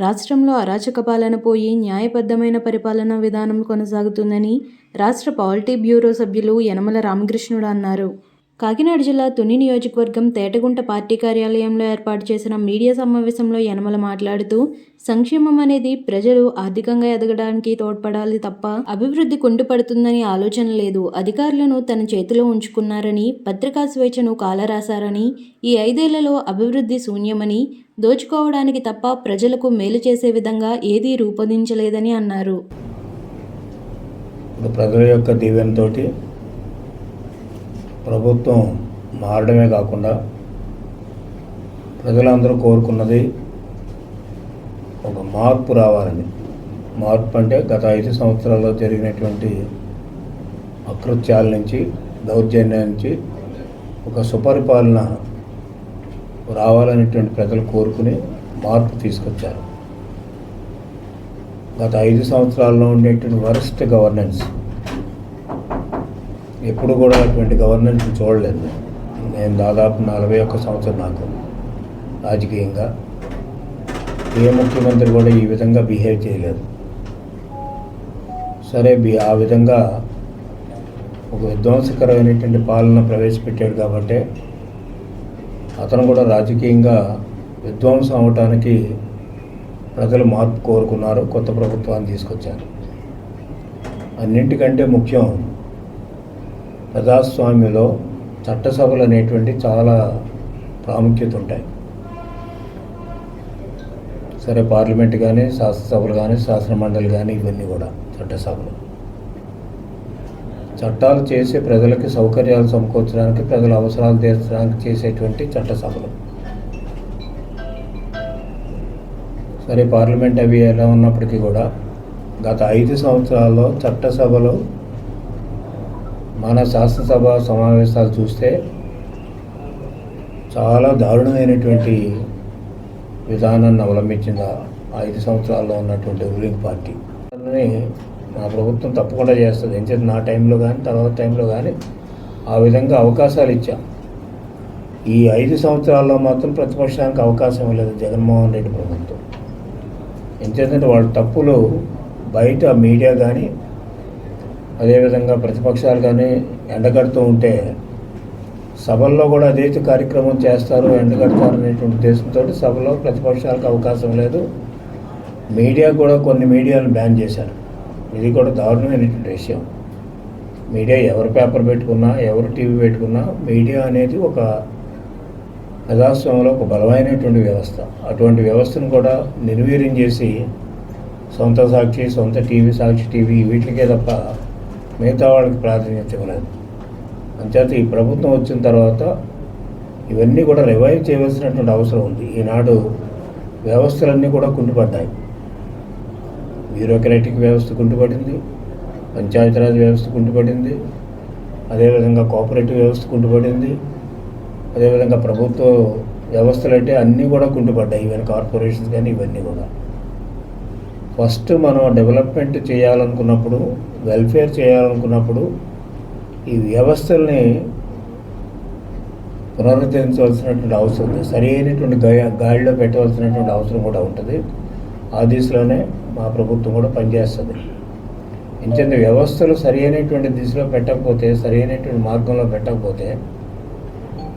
రాష్ట్రంలో అరాచక పాలన పోయి న్యాయబద్ధమైన పరిపాలనా విధానం కొనసాగుతుందని రాష్ట్ర పాలిటీ బ్యూరో సభ్యులు యనమల రామకృష్ణుడు అన్నారు. కాకినాడ జిల్లా తుని నియోజకవర్గం తేటగుంట పార్టీ కార్యాలయంలో ఏర్పాటు చేసిన మీడియా సమావేశంలో యనమల మాట్లాడుతూ సంక్షేమం అనేది ప్రజలు ఆర్థికంగా ఎదగడానికి తోడ్పడాలి తప్ప అభివృద్ధి కుంటుపడుతుందని ఆలోచన లేదు. అధికారులను తన చేతిలో ఉంచుకున్నారని, పత్రికా స్వేచ్ఛను కాలరాశారని, ఈ ఐదేళ్ళలో అభివృద్ధి శూన్యమని, దోచుకోవడానికి తప్ప ప్రజలకు మేలు చేసే విధంగా ఏదీ రూపొందించలేదని అన్నారు. ప్రజల యొక్క దీవెనతోటి ప్రభుత్వం మారడమే కాకుండా ప్రజలందరూ కోరుకున్నది ఒక మార్పు రావాలని. మార్పు అంటే గత ఐదు సంవత్సరాల్లో జరిగినటువంటి అకృత్యాల నుంచి దౌర్జన్యాల నుంచి ఒక సుపరిపాలన రావాలనేటువంటి ప్రజలు కోరుకుని మార్పు తీసుకొచ్చారు. గత ఐదు సంవత్సరాల్లో ఉండేటువంటి వరస్ట్ గవర్నెన్స్ ఎప్పుడు కూడా అటువంటి గవర్నెన్స్ చూడలేదు. నేను దాదాపు నలభై ఒక్క సంవత్సరం నాకు రాజకీయంగా ఏ ముఖ్యమంత్రి కూడా ఈ విధంగా బిహేవ్ చేయలేదు. సరే బి ఆ విధంగా ఒక విధ్వంసకరమైనటువంటి పాలన ప్రవేశపెట్టాడు కాబట్టి అతను కూడా రాజకీయంగా విధ్వంసం అవటానికి ప్రజలు మార్పు కోరుకున్నారు కొత్త ప్రభుత్వాన్ని తీసుకొచ్చారు. అన్నింటికంటే ముఖ్యం ప్రజాస్వామ్యంలో చట్టసభలు అనేటువంటి చాలా ప్రాముఖ్యత ఉంటాయి సరే పార్లమెంట్ కానీ శాసనసభలు కానీ శాసన మండలి కానీ ఇవన్నీ కూడా చట్టసభలు. చట్టాలు చేసి ప్రజలకి సౌకర్యాలు సమకూర్చడానికి ప్రజల అవసరాలు తీర్చడానికి చేసేటువంటి చట్టసభలు. సరే పార్లమెంట్ అవి ఎలా ఉన్నప్పటికీ కూడా గత ఐదు సంవత్సరాల్లో చట్టసభలు మన శాసనసభ సమావేశాలు చూస్తే చాలా దారుణమైనటువంటి విధానాన్ని అవలంబించింది ఐదు సంవత్సరాల్లో ఉన్నటువంటి రూలింగ్ పార్టీ. దాన్ని మా ప్రభుత్వం తప్పకుండా చేస్తుంది. ఎందుకంటే నా టైంలో కానీ తర్వాత టైంలో కానీ ఆ విధంగా అవకాశాలు ఇచ్చాం. ఈ ఐదు సంవత్సరాల్లో మాత్రం ప్రతిపక్షానికి అవకాశం లేదు జగన్మోహన్ రెడ్డి ప్రభుత్వం. ఎందుకంటే వాళ్ళ తప్పులు బయట మీడియా కానీ అదేవిధంగా ప్రతిపక్షాలు కానీ ఎండగడుతూ ఉంటే సభల్లో కూడా అదే కార్యక్రమం చేస్తారు ఎండగడతారు అనేటువంటి ఉద్దేశంతో సభలో ప్రతిపక్షాలకు అవకాశం లేదు. మీడియా కూడా కొన్ని మీడియాలు బ్యాన్ చేశారు. ఇది కూడా దారుణమైనటువంటి విషయం. మీడియా ఎవరు పేపర్ పెట్టుకున్నా ఎవరు టీవీ పెట్టుకున్నా మీడియా అనేది ఒక ప్రజాస్వామ్యంలో ఒక బలమైనటువంటి వ్యవస్థ. అటువంటి వ్యవస్థను కూడా నిర్వీర్యం చేసి సొంత సాక్షి సొంత టీవీ సాక్షి టీవీ వీటికే తప్ప మిగతా వాళ్ళకి ప్రాధాన్యత ఇవ్వలేదు అంచేత ఈ ప్రభుత్వం వచ్చిన తర్వాత ఇవన్నీ కూడా రివైవ్ చేయవలసినటువంటి అవసరం ఉంది. ఈనాడు వ్యవస్థలన్నీ కూడా కుంటుపడ్డాయి. బ్యూరోక్రాటిక్ వ్యవస్థ కుంటుపడింది పంచాయతీరాజ్ వ్యవస్థ కుంటుపడింది అదేవిధంగా కోఆపరేటివ్ వ్యవస్థ కుంటుపడింది అదేవిధంగా ప్రభుత్వ వ్యవస్థలు అంటే అన్నీ కూడా కుంటుపడ్డాయి. ఈవెన్ కార్పొరేషన్స్ కానీ ఇవన్నీ కూడా. ఫస్ట్ మనం డెవలప్మెంట్ చేయాలనుకున్నప్పుడు వెల్ఫేర్ చేయాలనుకున్నప్పుడు ఈ వ్యవస్థల్ని పునరుద్ధరించవలసినటువంటి అవసరం ఉంది సరి అయినటువంటి గాడిలో పెట్టవలసినటువంటి అవసరం కూడా ఉంటుంది. ఆ దిశలోనే మా ప్రభుత్వం కూడా పనిచేస్తుంది. ఎందుకంటే వ్యవస్థలు సరి అయినటువంటి దిశలో పెట్టకపోతే సరి అయినటువంటి మార్గంలో పెట్టకపోతే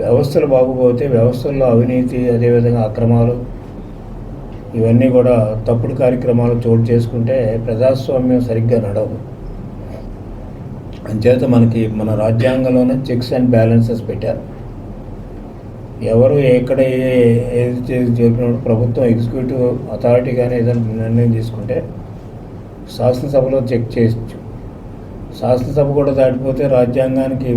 వ్యవస్థలు బాగుపోతే వ్యవస్థల్లో అవినీతి అదేవిధంగా అక్రమాలు ఇవన్నీ కూడా తప్పుడు కార్యక్రమాలు చోటు చేసుకుంటే ప్రజాస్వామ్యం సరిగ్గా నడవు అంచేత మనకి మన రాజ్యాంగంలోనే చెక్స్ అండ్ బ్యాలెన్సెస్ పెట్టారు. ఎవరు ఎక్కడ ఏది చెప్పినప్పుడు ప్రభుత్వం ఎగ్జిక్యూటివ్ అథారిటీ కానీ ఏదైనా నిర్ణయం తీసుకుంటే శాసనసభలో చెక్ చేయొచ్చు. శాసనసభ కూడా దాటిపోతే రాజ్యాంగానికి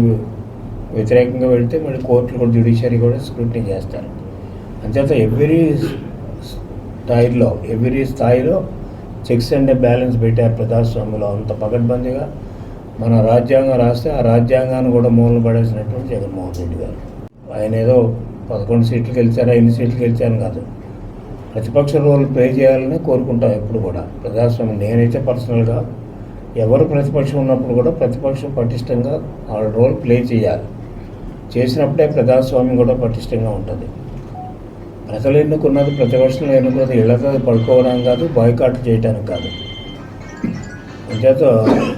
వ్యతిరేకంగా వెళితే మళ్ళీ కోర్టులు కూడా జ్యుడిషియరీ కూడా స్క్రూటినీ చేస్తారు. అంచేత ఎవ్రీ స్థాయిలో ఎవ్రీ స్థాయిలో చెక్స్ అండ్ బ్యాలెన్స్ పెట్టారు ప్రజాస్వామ్యంలో అంత పకడ్బందీగా మన రాజ్యాంగం రాస్తే ఆ రాజ్యాంగాన్ని కూడా మూలన పడేసినటువంటి జగన్మోహన్ రెడ్డి గారు. ఆయన ఏదో పదకొండు సీట్లు గెలిచారా ఎన్ని సీట్లు గెలిచాను కాదు. ప్రతిపక్ష రోల్ ప్లే చేయాలని కోరుకుంటాం ఎప్పుడు కూడా. ప్రజాస్వామ్యం నేనైతే పర్సనల్గా ఎవరు ప్రతిపక్షం ఉన్నప్పుడు కూడా ప్రతిపక్షం పటిష్టంగా వాళ్ళ రోల్ ప్లే చేయాలి. చేసినప్పుడే ప్రజాస్వామ్యం కూడా పటిష్టంగా ఉంటుంది. ప్రజలు ఎన్నుకున్నది ప్రతిపక్షంలో ఎన్నుకున్నది ఇళ్ళతో పడుకోవడానికి కాదు బాయ్కాట్ చేయడానికి కాదు. అంచేత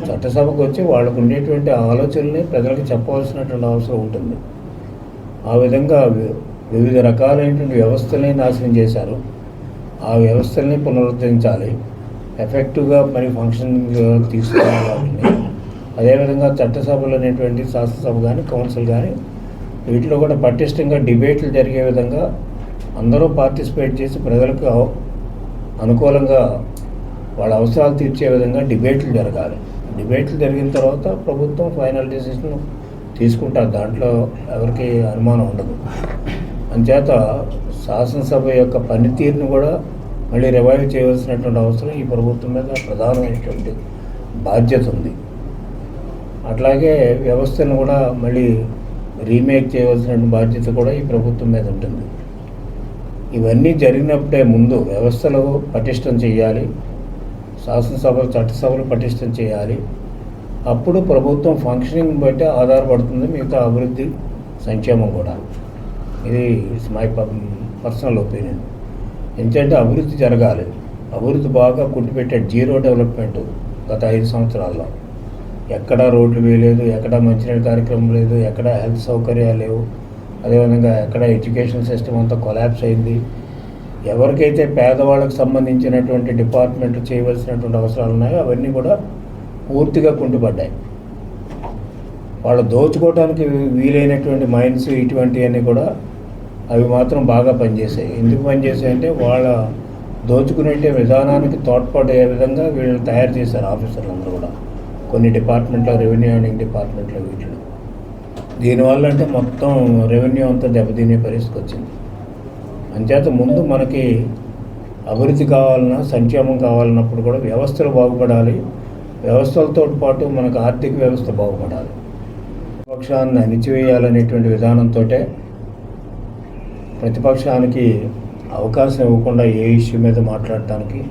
చట్టసభకు వచ్చి వాళ్ళకు ఉండేటువంటి ఆలోచనల్ని ప్రజలకు చెప్పవలసినటువంటి అవసరం ఉంటుంది. ఆ విధంగా వివిధ రకాలైనటువంటి వ్యవస్థల్ని నాశనం చేశారు. ఆ వ్యవస్థల్ని పునరుద్ధరించాలి. ఎఫెక్టివ్గా మరి ఫంక్షన్ తీసుకోవాలి వాటిని. అదేవిధంగా చట్టసభలు అనేటువంటి శాసనసభ కానీ కౌన్సిల్ కానీ వీటిలో కూడా పటిష్టంగా డిబేట్లు జరిగే విధంగా అందరూ పార్టిసిపేట్ చేసి ప్రజలకు అనుకూలంగా వాళ్ళ అవసరాలు తీర్చే విధంగా డిబేట్లు జరగాలి. డిబేట్లు జరిగిన తర్వాత ప్రభుత్వం ఫైనల్ డెసిషన్ తీసుకుంటారు. దాంట్లో ఎవరికి అనుమానం ఉండదు. అంచేత శాసనసభ యొక్క పనితీరును కూడా మళ్ళీ రివైవ్ చేయవలసినటువంటి అవసరం ఈ ప్రభుత్వం మీద ప్రధానమైనటువంటి బాధ్యత ఉంది. అట్లాగే వ్యవస్థను కూడా మళ్ళీ రీమేక్ చేయవలసినటువంటి బాధ్యత కూడా ఈ ప్రభుత్వం మీద ఉంటుంది. ఇవన్నీ జరిగినప్పుడే ముందు వ్యవస్థలు పటిష్టం చేయాలి. శాసనసభలు చట్టసభలు పటిష్టం చేయాలి. అప్పుడు ప్రభుత్వం ఫంక్షనింగ్ బట్టి ఆధారపడుతుంది మిగతా అభివృద్ధి సంక్షేమం కూడా. ఇది ఇట్స్ మై పర్సనల్ ఒపీనియన్ ఎందుకంటే అభివృద్ధి జరగాలి. అభివృద్ధి బాగా కుట్టిపెట్టే జీరో డెవలప్మెంట్ గత ఐదు సంవత్సరాల్లో. ఎక్కడా రోడ్లు వేయలేదు ఎక్కడ మంచినీటి కార్యక్రమం లేదు ఎక్కడ హెల్త్ సౌకర్యాలు లేవు అదేవిధంగా ఎక్కడ ఎడ్యుకేషన్ సిస్టమ్ అంతా కొలాప్స్ అయింది. ఎవరికైతే పేదవాళ్ళకు సంబంధించినటువంటి డిపార్ట్మెంట్ చేయవలసినటువంటి అవసరాలు ఉన్నాయో అవన్నీ కూడా పూర్తిగా కుంటుపడ్డాయి. వాళ్ళు దోచుకోవడానికి వీలైనటువంటి మైండ్స్ ఇటువంటివన్నీ కూడా అవి మాత్రం బాగా పనిచేసాయి ఎందుకు పనిచేసాయి అంటే వాళ్ళ దోచుకునే విధానానికి తోడ్పడే విధంగా వీళ్ళని తయారు చేశారు ఆఫీసర్లు అందరూ కూడా. కొన్ని డిపార్ట్మెంట్లో రెవెన్యూ ఎర్నింగ్ డిపార్ట్మెంట్లో వీటిలో. దీనివల్ల అంటే మొత్తం రెవెన్యూ అంతా దెబ్బతినే పరిస్థితికి వచ్చింది అంచేత ముందు మనకి అభివృద్ధి కావాలన్నా సంక్షేమం కావాలన్నప్పుడు కూడా వ్యవస్థలు బాగుపడాలి. వ్యవస్థలతో పాటు మనకు ఆర్థిక వ్యవస్థ బాగుపడాలి. ప్రతిపక్షాన్ని అణిచివేయాలనేటువంటి విధానంతో ప్రతిపక్షానికి అవకాశం ఇవ్వకుండా ఏ ఇష్యూ మీద మాట్లాడటానికి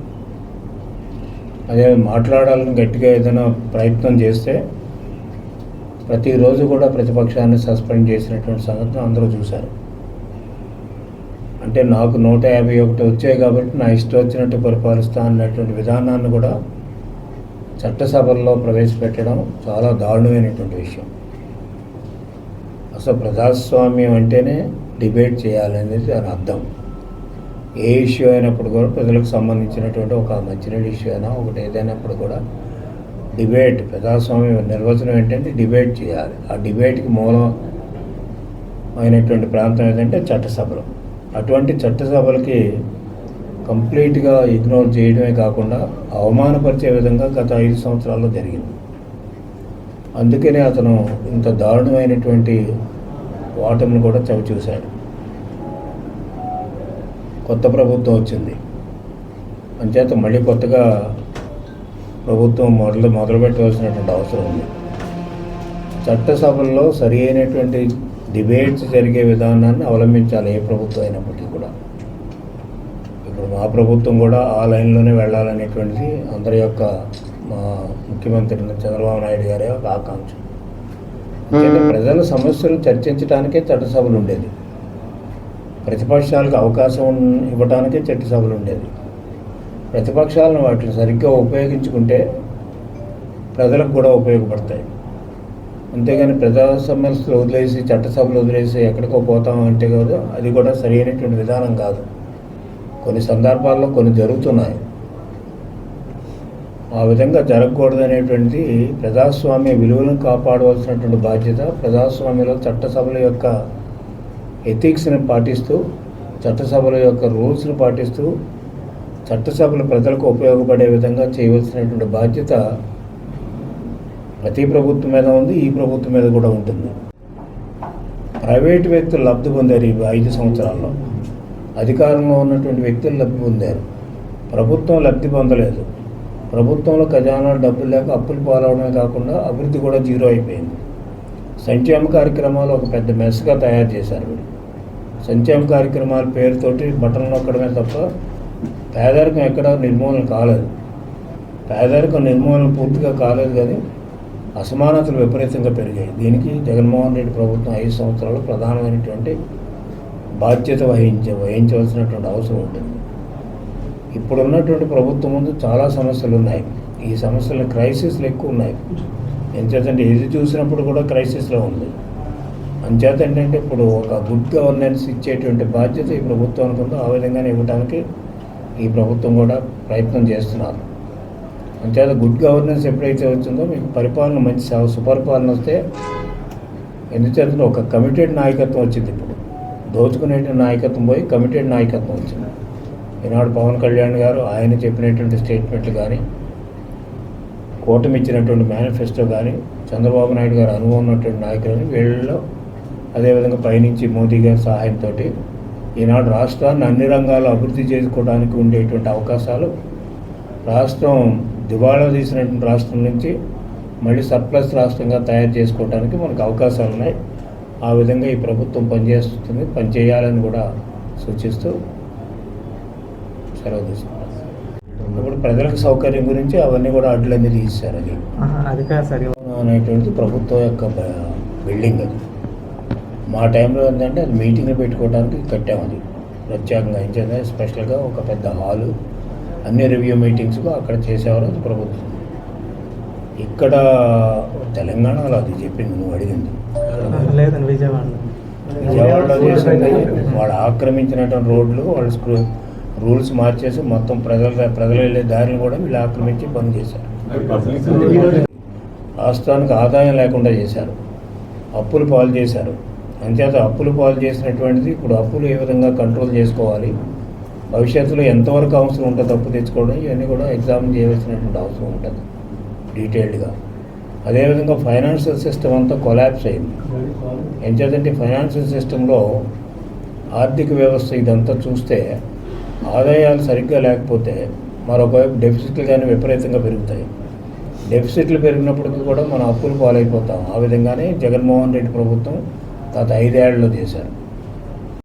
అదే మాట్లాడాలని గట్టిగా ఏదైనా ప్రయత్నం చేస్తే ప్రతిరోజు కూడా ప్రతిపక్షాన్ని సస్పెండ్ చేసినటువంటి సంగతిని అందరూ చూశారు. అంటే నాకు నూట యాభై ఒకటి వచ్చాయి కాబట్టి నా ఇష్టం వచ్చినట్టు పరిపాలిస్తా అన్నటువంటి విధానాన్ని కూడా చట్టసభల్లో ప్రవేశపెట్టడం చాలా దారుణమైనటువంటి విషయం. అసలు ప్రజాస్వామ్యం అంటేనే డిబేట్ చేయాలనేది దాని అర్థం. ఏ ఇష్యూ అయినప్పుడు కూడా ప్రజలకు సంబంధించినటువంటి ఒక మంచినీళ్ళ ఇష్యూ అయినా ఒకటి ఏదైనప్పుడు కూడా డిబేట్ ప్రజాస్వామ్యం నిర్వచనం ఏంటంటే డిబేట్ చేయాలి. ఆ డిబేట్కి మూలం అయినటువంటి ప్రాంతం ఏదంటే చట్టసభలు. అటువంటి చట్టసభలకి కంప్లీట్గా ఇగ్నోర్ చేయడమే కాకుండా అవమానపరిచే విధంగా గత ఐదు సంవత్సరాల్లో జరిగింది. అందుకనే అతను ఇంత దారుణమైనటువంటి ఓటమిని కూడా చవి చూశాడు కొత్త ప్రభుత్వం వచ్చింది. అంచేత మళ్ళీ కొత్తగా ప్రభుత్వం మొదలు మొదలు పెట్టవలసినటువంటి అవసరం ఉంది. చట్టసభల్లో సరి అయినటువంటి డిబేట్స్ జరిగే విధానాన్ని అవలంబించాలి ఏ ప్రభుత్వం అయినప్పటికీ కూడా. ఇప్పుడు మా ప్రభుత్వం కూడా ఆ లైన్లోనే వెళ్ళాలనేటువంటిది అందరి యొక్క మా ముఖ్యమంత్రి చంద్రబాబు నాయుడు గారి యొక్క ఆకాంక్ష. ప్రజల సమస్యలు చర్చించడానికే చట్టసభలు ఉండేది. ప్రతిపక్షాలకు అవకాశం ఇవ్వడానికే చట్టసభలు ఉండేది. ప్రతిపక్షాలను వాటిని సరిగ్గా ఉపయోగించుకుంటే ప్రజలకు కూడా ఉపయోగపడతాయి. అంతేగాని ప్రజా సమస్యలు వదిలేసి చట్టసభలు వదిలేసి ఎక్కడికో పోతాం అంటే కాదు అది కూడా సరైనటువంటి విధానం కాదు. కొన్ని సందర్భాల్లో కొన్ని జరుగుతున్నాయి. ఆ విధంగా జరగకూడదు ప్రజాస్వామ్య విలువలను కాపాడవలసినటువంటి బాధ్యత ప్రజాస్వామ్యంలో చట్టసభల యొక్క ఎథిక్స్ని పాటిస్తూ చట్టసభల యొక్క రూల్స్ని పాటిస్తూ చట్టసభలు ప్రజలకు ఉపయోగపడే విధంగా చేయవలసినటువంటి బాధ్యత ప్రతి ప్రభుత్వం మీద ఉంది ఈ ప్రభుత్వం మీద కూడా ఉంటుంది. ప్రైవేటు వ్యక్తులు లబ్ధి పొందారు ఈ ఐదు సంవత్సరాల్లో. అధికారంలో ఉన్నటువంటి వ్యక్తులు లబ్ధి పొందారు. ప్రభుత్వం లబ్ధి పొందలేదు. ప్రభుత్వంలో ఖజానా డబ్బులు లేక అప్పులు పాలవడమే కాకుండా అభివృద్ధి కూడా జీరో అయిపోయింది. సంక్షేమ కార్యక్రమాలు ఒక పెద్ద మెస్గా తయారు చేశారు వీళ్ళు. సంక్షేమ కార్యక్రమాల పేరుతోటి బటన్ నొక్కడమే తప్ప పేదరికం ఎక్కడ నిర్మూలన కాలేదు. పేదరికం నిర్మూలన పూర్తిగా కాలేదు కానీ అసమానతలు విపరీతంగా పెరిగాయి. దీనికి జగన్మోహన్ రెడ్డి ప్రభుత్వం ఐదు సంవత్సరాలు ప్రధానమైనటువంటి బాధ్యత వహించ వహించవలసినటువంటి అవసరం ఉంటుంది. ఇప్పుడున్నటువంటి ప్రభుత్వం ముందు చాలా సమస్యలు ఉన్నాయి. ఈ సమస్యలు క్రైసిస్లు ఎక్కువ ఉన్నాయి. ఎంచేతంటే ఏది చూసినప్పుడు కూడా క్రైసిస్లో ఉంది. అంచేత ఏంటంటే ఇప్పుడు ఒక గుడ్ గవర్నెన్స్ ఇచ్చేటువంటి బాధ్యత ఈ ప్రభుత్వానికి ఉందో ఆ విధంగానే ఇవ్వడానికి ఈ ప్రభుత్వం కూడా ప్రయత్నం చేస్తున్నారు. అంతేత గుడ్ గవర్నెన్స్ ఎప్పుడైతే వచ్చిందో మీకు పరిపాలన మంచి సుపరిపాలన వస్తే ఎందుచేత ఒక కమిటెడ్ నాయకత్వం వచ్చింది ఇప్పుడు. దోచుకునే నాయకత్వం పోయి కమిటెడ్ నాయకత్వం వచ్చింది. ఈనాడు పవన్ కళ్యాణ్ గారు ఆయన చెప్పినటువంటి స్టేట్మెంట్లు కానీ కూటమి ఇచ్చినటువంటి మేనిఫెస్టో కానీ చంద్రబాబు నాయుడు గారు అనుభవం ఉన్నటువంటి నాయకులని వీళ్ళలో అదేవిధంగా పైనుంచి మోదీ గారి సహాయంతో ఈనాడు రాష్ట్రాన్ని అన్ని రంగాల్లో అభివృద్ధి చేసుకోవడానికి ఉండేటువంటి అవకాశాలు రాష్ట్రం దివాళా తీసినటువంటి రాష్ట్రం నుంచి మళ్ళీ సర్ప్లస్ రాష్ట్రంగా తయారు చేసుకోవడానికి మనకు అవకాశాలు ఉన్నాయి. ఆ విధంగా ఈ ప్రభుత్వం పనిచేస్తుంది పనిచేయాలని కూడా సూచిస్తూ సెలవు తీసుకున్నాను ఇప్పుడు ప్రజలకు సౌకర్యం గురించి అవన్నీ కూడా అడ్లన్నీ తీశారు. అది అనేటువంటిది ప్రభుత్వం యొక్క బిల్డింగ్ అది. మా టైంలో ఏంటంటే అది మీటింగ్ పెట్టుకోవడానికి కట్టాం అది. ప్రత్యేకంగా ఏంటంటే స్పెషల్గా ఒక పెద్ద హాలు అన్ని రివ్యూ మీటింగ్స్కు అక్కడ చేసేవారు అది ప్రభుత్వం. ఇక్కడ తెలంగాణలో అది చెప్పింది నువ్వు అడిగింది. లేదండి విజయవాడలో విజయవాడలో చేసింది వాళ్ళు ఆక్రమించినటువంటి రోడ్లు వాళ్ళు స్క్రూ రూల్స్ మార్చేసి మొత్తం ప్రజల ప్రజలు వెళ్ళే దారిని కూడా వీళ్ళు ఆక్రమించి బంద్ చేశారు. రాష్ట్రానికి ఆదాయం లేకుండా చేశారు. అప్పులు పాలు చేశారు. అంచేత అప్పులు పాలు చేసినటువంటిది ఇప్పుడు అప్పులు ఏ విధంగా కంట్రోల్ చేసుకోవాలి? భవిష్యత్తులో ఎంతవరకు అవసరం ఉంటుంది అప్పు తెచ్చుకోవడం ఇవన్నీ కూడా ఎగ్జామ్ చేయవలసినటువంటి అవసరం ఉంటుంది డీటెయిల్డ్గా అదేవిధంగా ఫైనాన్షియల్ సిస్టమ్ అంతా కొలాప్స్ అయింది. ఎంచేతంటే ఫైనాన్షియల్ సిస్టంలో ఆర్థిక వ్యవస్థ ఇదంతా చూస్తే ఆదాయాలు సరిగ్గా లేకపోతే మరొకవైపు డెఫిసిట్లు కానీ విపరీతంగా పెరుగుతాయి. డెఫిసిట్లు పెరిగినప్పటికీ కూడా మనం అప్పులు పాలైపోతాం. ఆ విధంగానే జగన్మోహన్ రెడ్డి ప్రభుత్వం గత ఐదేళ్ళలో చేశారు.